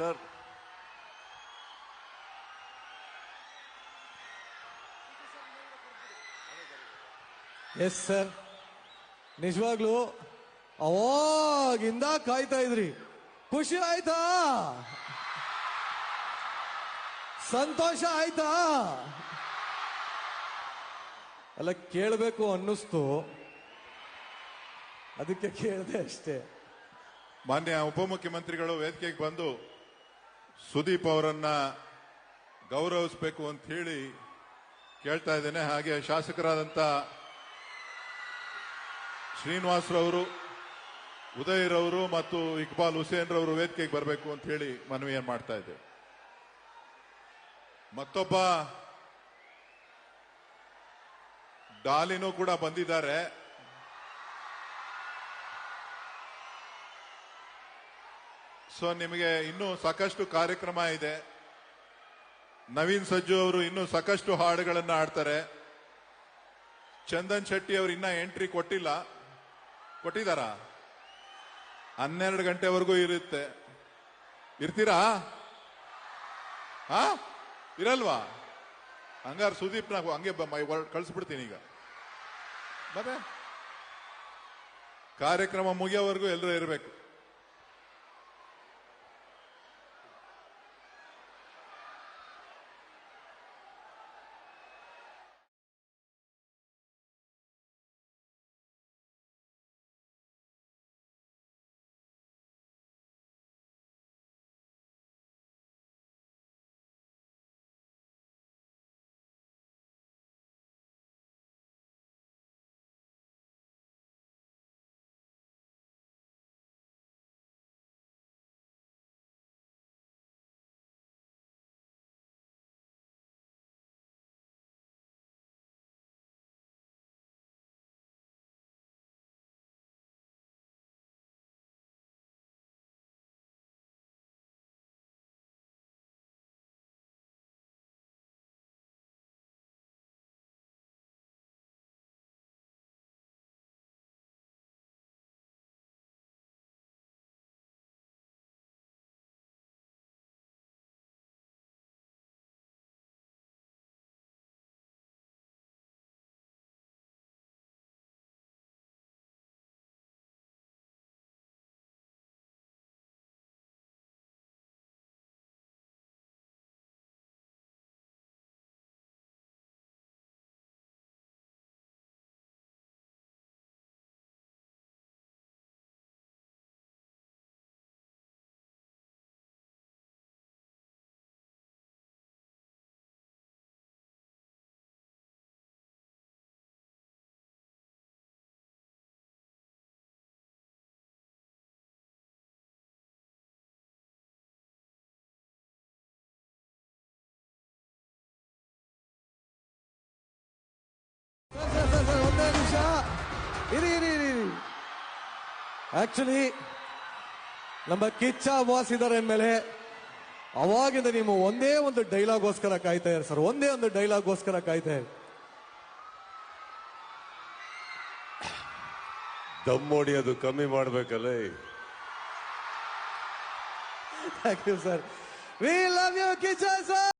Sir. Yes sir ನಿಜವಾಗ್ಲು ಅವಾಗಿಂದ ಕಾಯ್ತಾ ಇದ್ರಿ. ಖುಷಿ ಆಯ್ತಾ? ಸಂತೋಷ ಆಯ್ತಾ? ಅಲ್ಲ ಕೇಳಬೇಕು ಅನ್ನಿಸ್ತು. ಅದಕ್ಕೆ ಕೇಳಿದೆ ಅಷ್ಟೇ. ಮಾನ್ಯ ಉಪಮುಖ್ಯಮಂತ್ರಿಗಳು ವೇದಿಕೆಗೆ ಬಂದು ಸುದೀಪ್ ಅವರನ್ನ ಗೌರವಿಸಬೇಕು ಅಂತ ಹೇಳಿ ಕೇಳ್ತಾ ಇದ್ದೇನೆ. ಹಾಗೆ ಶಾಸಕರಾದಂತ ಶ್ರೀನಿವಾಸ್ರವರು ಉದಯ್ ರವರು ಮತ್ತು ಇಕ್ಬಾಲ್ ಹುಸೇನ್ ರವರು ವೇದಿಕೆಗೆ ಬರಬೇಕು ಅಂತ ಹೇಳಿ ಮನವಿಯನ್ನು ಮಾಡ್ತಾ ಇದ್ದೇವೆ ಮತ್ತೊಬ್ಬ ಡಾಲಿನೂ ಕೂಡ ಬಂದಿದ್ದಾರೆ. ಸೊ, ನಿಮಗೆ ಇನ್ನೂ ಸಾಕಷ್ಟು ಕಾರ್ಯಕ್ರಮ ಇದೆ. ನವೀನ್ ಸಜ್ಜು ಅವರು ಇನ್ನೂ ಸಾಕಷ್ಟು ಹಾಡುಗಳನ್ನ ಆಡ್ತಾರೆ ಚಂದನ್ ಶೆಟ್ಟಿ ಅವರು ಇನ್ನ ಎಂಟ್ರಿ ಕೊಟ್ಟಿಲ್ಲ. ಕೊಟ್ಟಿದಾರ ಹನ್ನೆರಡು ಗಂಟೆವರೆಗೂ ಇರುತ್ತೆ. ಇರ್ತೀರಾ? ಹಾ? ಇರಲ್ವಾ? ಹಂಗಾರ ಸುದೀಪ್ ನಾ ಹಂಗೆ ಹೊರ್ಟ್ ಈಗ. ಮತ್ತೆ ಕಾರ್ಯಕ್ರಮ ಮುಗಿಯೋವರೆಗೂ ಎಲ್ಲರೂ ಇರಬೇಕು. ಸರ್, ಒಂದೇ ನಿಮಿಷ ಇರಿ ಇರಿ ಇರಿ. ಆಕ್ಚುಲಿ ನಮ್ಮ ಕಿಚ್ಚ ಇದಾರೆ ಅಂದಮೇಲೆ ಅವಾಗಿಂದ ನೀವು ಒಂದೇ ಒಂದು ಡೈಲಾಗೋಸ್ಕರ ಕಾಯ್ತಾ ಇರಿ ಸರ್ ಒಂದೇ ಒಂದು ಡೈಲಾಗೋಸ್ಕರ ಕಾಯ್ತಾ ಇರಿ. ದಮ್ ಅದು ಕಮ್ಮಿ ಮಾಡ್ಬೇಕಲ್ಲ. Thank you sir we love you Kichcha sir